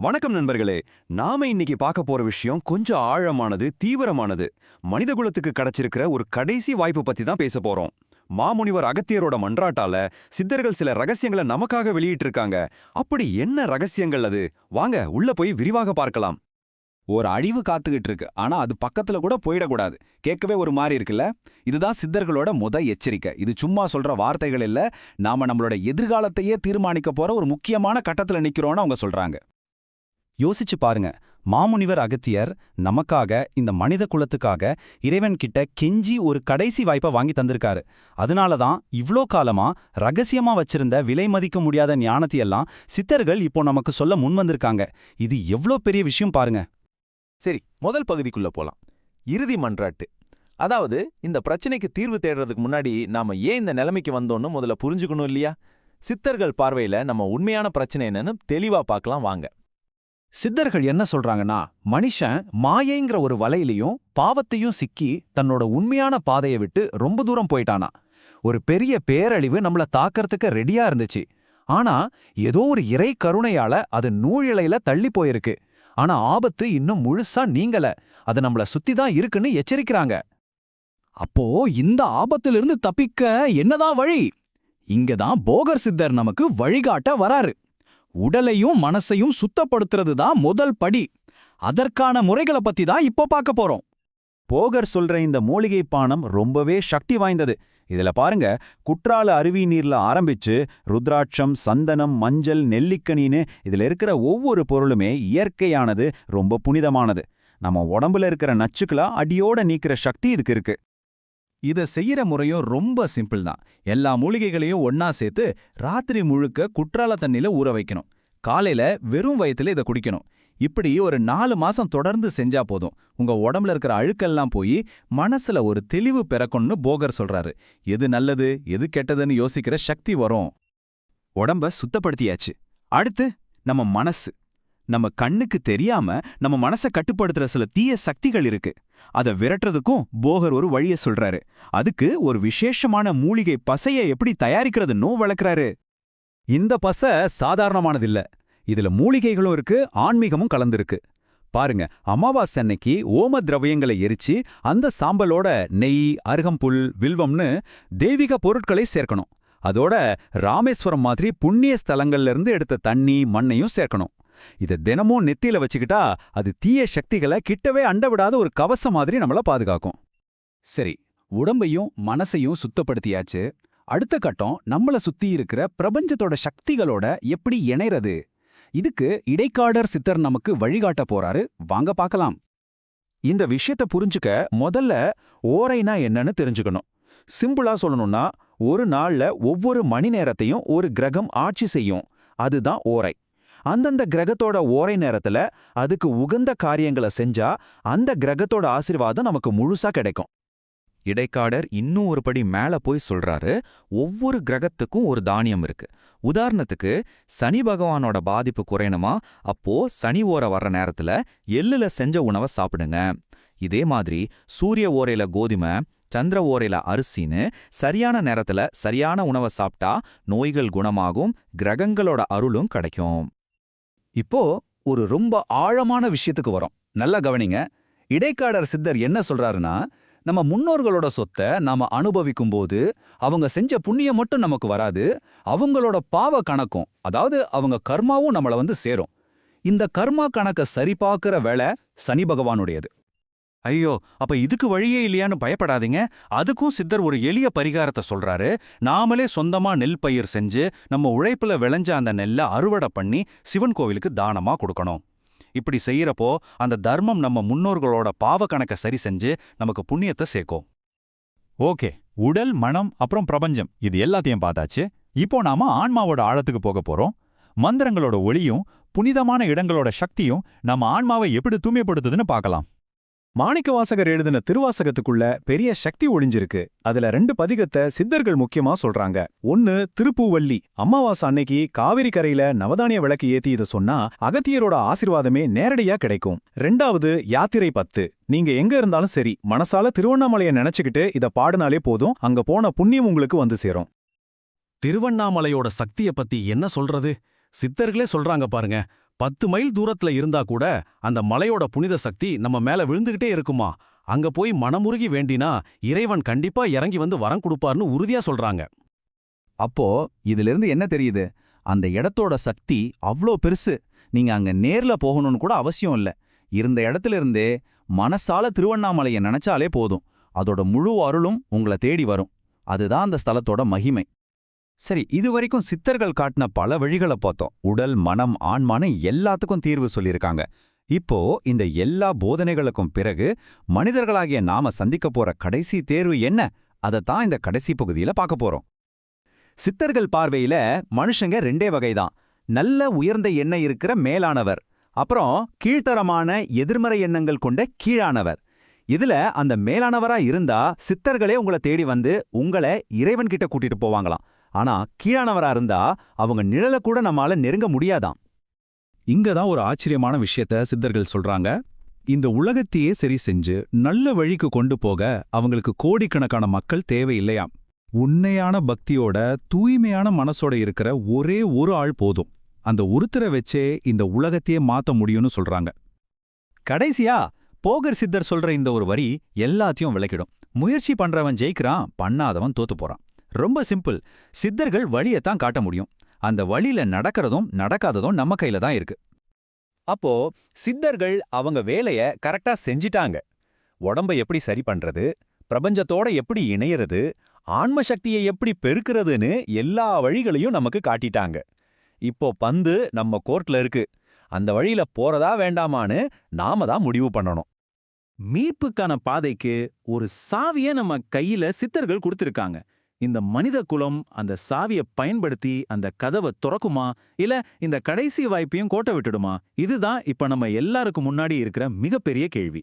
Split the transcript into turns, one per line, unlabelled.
வணக்கம் நண்பர்களே நாம இன்னைக்கு பார்க்க போற விஷயம் கொஞ்சம் ஆழமானது தீவிரமானது. மனிதகுலத்துக்கு கிடைச்சிருக்கிற ஒரு கடைசி வாய்ப்பு பத்தி தான் பேச போறோம். மாமுனிவர் அகத்தியரோட மன்றாட்டால சித்தர்கள் சில ரகசியங்களை நமக்காக வெளியிட்டிருக்காங்க. அப்படி என்ன ரகசியங்கள் அது? வாங்க உள்ள போய் விரிவாக பார்க்கலாம்.
ஒரு அழிவு காத்துக்கிட்டு இருக்கு. ஆனா அது பக்கத்துல கூட போயிடக்கூடாது. கேட்கவே ஒரு மாதிரி இருக்குல்ல? இதுதான் சித்தர்களோட முத எச்சரிக்கை. இது சும்மா சொல்ற வார்த்தைகள் இல்ல. நாம நம்மளோட எதிர்காலத்தையே தீர்மானிக்க போற ஒரு முக்கியமான கட்டத்துல நிக்கிறோம்னு அவங்க சொல்றாங்க. யோசிச்சு பாருங்க. மாமுனிவர் அகத்தியர் நமக்காக இந்த மனித குலத்துக்காக இறைவன்கிட்ட கெஞ்சி ஒரு கடைசி வாய்ப்பை வாங்கி தந்திருக்காரு. அதனால தான் இவ்ளோ காலமா ரகசியமா வச்சிருந்த விலை மதிக்க முடியாத ஞானத்தையெல்லாம் சித்தர்கள் இப்போ நமக்கு சொல்ல முன் வந்திருக்காங்க. இது எவ்ளோ பெரிய விஷயம் பாருங்க.
சரி முதல் பகுதிக்குள்ள போலாம். இறுதி மன்றாட்டு. அதாவது இந்த பிரச்சனைக்கு தீர்வு தேடுறதுக்கு முன்னாடி நாம ஏன் இந்த நிலைமைக்கு வந்தோன்னு முதல்ல புரிஞ்சுக்கணும் இல்லையா? சித்தர்கள் பார்வையில நம்ம உண்மையான பிரச்சனை என்னன்னு தெளிவா பார்க்கலாம் வாங்க.
சித்தர்கள் என்ன சொல்றாங்கன்னா மனுஷன் மாயைங்கிற ஒரு வலையிலையும் பாவத்தையும் சிக்கி தன்னோட உண்மையான பாதையை விட்டு ரொம்ப தூரம் போயிட்டானா ஒரு பெரிய பேரழிவு நம்மள தாக்கறதுக்கு ரெடியா இருந்துச்சு. ஆனா ஏதோ ஒரு இறை கருணையால அது நூழிலையில தள்ளி போயிருக்கு. ஆனா ஆபத்து இன்னும் முழுசா நீங்கல. அது நம்மள சுத்தி தான் இருக்குன்னு எச்சரிக்கிறாங்க. அப்போ இந்த ஆபத்திலிருந்து தப்பிக்க என்னதான் வழி? இங்கதான் போகர் சித்தர் நமக்கு வழிகாட்ட வராரு. உடலையும் மனசையும் சுத்தப்படுத்துறது தான் முதல் படி. அதற்கான முறைகளை பத்தி தான் இப்போ பார்க்க போறோம். போகர் சொல்ற இந்த மூலிகை பானம் ரொம்பவே சக்தி வாய்ந்தது. இதுல பாருங்க குற்றால அருவி நீர்ல ஆரம்பிச்சு ருத்ராட்சம் சந்தனம் மஞ்சள் நெல்லிக்கனின்னு இதுல இருக்கிற ஒவ்வொரு பொருளுமே இயற்கையானது ரொம்ப புனிதமானது. நம்ம உடம்புல இருக்கிற நச்சுக்களா அடியோட நீக்கிற சக்தி இதுக்கு இருக்கு. இத செய்யற முறையும் ரொம்ப சிம்பிள் தான். எல்லா மூலிகைகளையும் ஒன்னா சேர்த்து ராத்திரி முழுக்க குற்றால தண்ணில ஊற வைக்கணும். காலையில வெறும் வயத்துல இதை குடிக்கணும். இப்படி ஒரு நாலு மாசம் தொடர்ந்து செஞ்சா போதும். உங்க உடம்புல இருக்கிற அழுக்கெல்லாம் போய் மனசுல ஒரு தெளிவு பிறக்கணும்னு போகர் சொல்றாரு. எது நல்லது எது கெட்டதுன்னு யோசிக்கிற சக்தி வரும். உடம்ப சுத்தப்படுத்தியாச்சு. அடுத்து நம்ம மனசு. நம்ம கண்ணுக்கு தெரியாம நம்ம மனசை கட்டுப்படுத்துற சில தீய சக்திகள் இருக்கு. அதை விரட்டுறதுக்கும் போகர் ஒரு வழிய சொல்றாரு. அதுக்கு ஒரு விசேஷமான மூலிகை பசைய எப்படி தயாரிக்கிறதுன்னு வளர்க்கறாரு. இந்த பசை சாதாரணமானதில்ல. இதுல மூலிகைகளும் இருக்கு ஆன்மீகமும் கலந்திருக்கு. பாருங்க அமாவாசை அன்னைக்கு ஓம திரவியங்களை எரிச்சு அந்த சாம்பலோட நெய் அருகம்புல் வில்வம்னு தெய்வீக பொருட்களை சேர்க்கணும். அதோட ராமேஸ்வரம் மாதிரி புண்ணிய ஸ்தலங்கள்ல இருந்து எடுத்த தண்ணி மண்ணையும் சேர்க்கணும். இதை தினமும் நெத்தியில வச்சுக்கிட்டா அது தீய சக்திகளை கிட்டவே அண்டவிடாத ஒரு கவசம் மாதிரி நம்மள பாதுகாக்கும். சரி உடம்பையும் மனசையும் சுத்தப்படுத்தியாச்சு. அடுத்த கட்டம் நம்மள சுத்தி இருக்கிற பிரபஞ்சத்தோட சக்திகளோட எப்படி இணைறது? இதுக்கு இடைக்காடர் சித்தர் நமக்கு வழிகாட்ட போறாரு. வாங்க பார்க்கலாம். இந்த விஷயத்த புரிஞ்சுக்க முதல்ல ஓரைனா என்னன்னு தெரிஞ்சுக்கணும். சிம்பிளா சொல்லணும்னா ஒரு நாள்ல ஒவ்வொரு மணி நேரத்தையும் ஒரு கிரகம் ஆட்சி செய்யும். அதுதான் ஓரை. அந்தந்த கிரகத்தோட ஓரை நேரத்துல அதுக்கு உகந்த காரியங்களை செஞ்சா அந்த கிரகத்தோட ஆசீர்வாதம் நமக்கு முழுசா கிடைக்கும். இடைக்காடர் இன்னும் ஒரு படி மேல போய் சொல்றாரு ஒவ்வொரு கிரகத்துக்கும் ஒரு தானியம் இருக்கு. உதாரணத்துக்கு சனி பகவானோட பாதிப்பு குறையணுமா? அப்போ சனி ஓரை வர்ற நேரத்துல எள்ளுல செஞ்ச உணவை சாப்பிடுங்க. இதே மாதிரி சூரிய ஓரையில கோதுமை சந்திர ஓரையில அரிசின்னு சரியான நேரத்துல சரியான உணவை சாப்பிட்டா நோய்கள் குணமாகும் கிரகங்களோட அருளும் கிடைக்கும். இப்போ ஒரு ரொம்ப ஆழமான விஷயத்துக்கு வரோம். நல்லா கவனிங்க. இடைக்காடர் சித்தர் என்ன சொல்றாருன்னா நம்ம முன்னோர்களோட சொத்தை நாம அனுபவிக்கும் போது அவங்க செஞ்ச புண்ணியம் மட்டும் நமக்கு வராது அவங்களோட பாவ கணக்கும் அதாவது அவங்க கர்மாவும் நம்மள வந்து சேரும். இந்த கர்மா கணக்க சரிபார்க்கிற வேலை சனி பகவானுடையது. ஐயோ அப்ப இதுக்கு வழியே இல்லையான்னு பயப்படாதீங்க. அதுக்கும் சித்தர் ஒரு எளிய பரிகாரத்தை சொல்றாரு. நாமளே சொந்தமா நெல் பயிர் செஞ்சு நம்ம உழைப்புல விளைஞ்ச அந்த நெல்லை அறுவடை பண்ணி சிவன் கோவிலுக்கு தானமா கொடுக்கணும். இப்படி செய்யறப்போ அந்த தர்மம் நம்ம முன்னோர்களோட பாவ கணக்கை சரி செஞ்சு நமக்கு புண்ணியத்தை சேர்க்கும். ஓகே உடல் மனம் அப்புறம் பிரபஞ்சம் இது எல்லாத்தையும் பார்த்தாச்சு. இப்போ நாம ஆன்மாவோட ஆழத்துக்கு போக போறோம். மந்திரங்களோட ஒளியும் புனிதமான இடங்களோட சக்தியும் நம்ம ஆன்மாவை எப்படி தூய்மைப்படுத்துதுன்னு பார்க்கலாம். மாணிக்கவாசகர் எழுதின திருவாசகத்துக்குள்ள பெரிய சக்தி ஒளிஞ்சிருக்கு. அதுல ரெண்டு பதிகத்தை சித்தர்கள் முக்கியமா சொல்றாங்க. ஒன்னு திருப்பூவல்லி. அம்மாவாசை அன்னைக்கு காவிரி கரையில நவதானிய விளக்கு ஏத்தி இதை சொன்னா அகத்தியரோட ஆசிர்வாதமே நேரடியா கிடைக்கும். ரெண்டாவது யாத்திரை பத்து. நீங்க எங்க இருந்தாலும் சரி மனசால திருவண்ணாமலைய நினைச்சுக்கிட்டு இத பாடினாலே போதும் அங்க போன புண்ணியம் உங்களுக்கு வந்து சேரும். திருவண்ணாமலையோட சக்திய பத்தி என்ன சொல்றது? சித்தர்களே சொல்றாங்க பாருங்க. பத்து மைல் தூரத்துல இருந்தா கூட அந்த மலையோட புனித சக்தி நம்ம மேல விழுந்துகிட்டே இருக்குமா? அங்க போய் மனமுருகி வேண்டினா இறைவன் கண்டிப்பா இறங்கி வந்து வரம் கொடுப்பார்னு உறுதியா சொல்றாங்க.
அப்போ இதிலிருந்து என்ன தெரியுது? அந்த இடத்தோட சக்தி அவ்ளோ பெருசு. நீங்க அங்க நேர்ல போகணும்னு கூட அவசியம் இல்ல. இருந்த இடத்துல இருந்தே மனசால திருவண்ணாமலையை நினைச்சாலே போதும். அதோட முழு அருளும் உங்களை தேடி வரும். அதுதான் அந்த ஸ்தலத்தோட மகிமை.
சரி இதுவரைக்கும் சித்தர்கள் காட்டின பல வழிகளை பார்த்தோம். உடல் மனம் ஆன்மான்னு எல்லாத்துக்கும் தீர்வு சொல்லியிருக்காங்க. இப்போ இந்த எல்லா போதனைகளுக்கும் பிறகு மனிதர்களாகிய நாம சந்திக்க போற கடைசி தேர்வு என்ன? அதைத்தான் இந்த கடைசி பகுதியில பார்க்க போறோம். சித்தர்கள் பார்வையில மனுஷங்க ரெண்டே வகைதான். நல்ல உயர்ந்த எண்ணெய் இருக்கிற மேலானவர். அப்புறம் கீழ்த்தரமான எதிர்மறை எண்ணங்கள் கொண்ட கீழானவர். இதுல அந்த மேலானவரா இருந்தா சித்தர்களே உங்களை தேடி வந்து உங்களை இறைவன்கிட்ட கூட்டிட்டு போவாங்களாம். ஆனா கீழானவரா இருந்தா அவங்க நிழல கூட நம்மால நெருங்க முடியாதாம்.
இங்க தான் ஒரு ஆச்சரியமான விஷயத்த சித்தர்கள் சொல்றாங்க. இந்த உலகத்தையே சரி செஞ்சு நல்ல வழிக்கு கொண்டு போக அவங்களுக்கு கோடிக்கணக்கான மக்கள் தேவையில்லையாம். உண்மையான பக்தியோட தூய்மையான மனசோட இருக்கிற ஒரே ஒரு ஆள் போதும். அந்த ஒருத்தரை வச்சே இந்த உலகத்தையே மாத்த முடியும்னு சொல்றாங்க.
கடைசியா போகர் சித்தர் சொல்ற இந்த ஒரு வரி எல்லாத்தையும் விளக்கிடும். முயற்சி பண்றவன் ஜெயிக்கிறான் பண்ணாதவன் தோத்து போறான். ரொம்ப சிம்பிள். சித்தர்கள் வழியத்தான் காட்ட முடியும். அந்த வழியில நடக்கிறதும் நடக்காததும் நம்ம கையில தான் இருக்கு. அப்போ சித்தர்கள் அவங்க வேலைய கரெக்டா செஞ்சிட்டாங்க. உடம்ப எப்படி சரி பண்றது? பிரபஞ்சத்தோட எப்படி இணையறது? ஆன்ம சக்தியை எப்படி பெருக்கிறதுன்னு எல்லா வழிகளையும் நமக்கு காட்டிட்டாங்க. இப்போ பந்து நம்ம கோர்ட்ல இருக்கு. அந்த வழியில போறதா வேண்டாமான்னு நாம தான் முடிவு பண்ணணும்.
மீட்புக்கான பாதைக்கு ஒரு சாவிய நம்ம கையில சித்தர்கள் கொடுத்திருக்காங்க. இந்த மனித குலம் அந்த சாவியை பயன்படுத்தி அந்த கதவை துறக்குமா? இல்ல இந்த கடைசி வாய்ப்பையும் கோட்டை விட்டுடுமா இதுதான் இப்ப நம்ம எல்லாருக்கும் முன்னாடி இருக்கிற மிகப்பெரிய கேள்வி.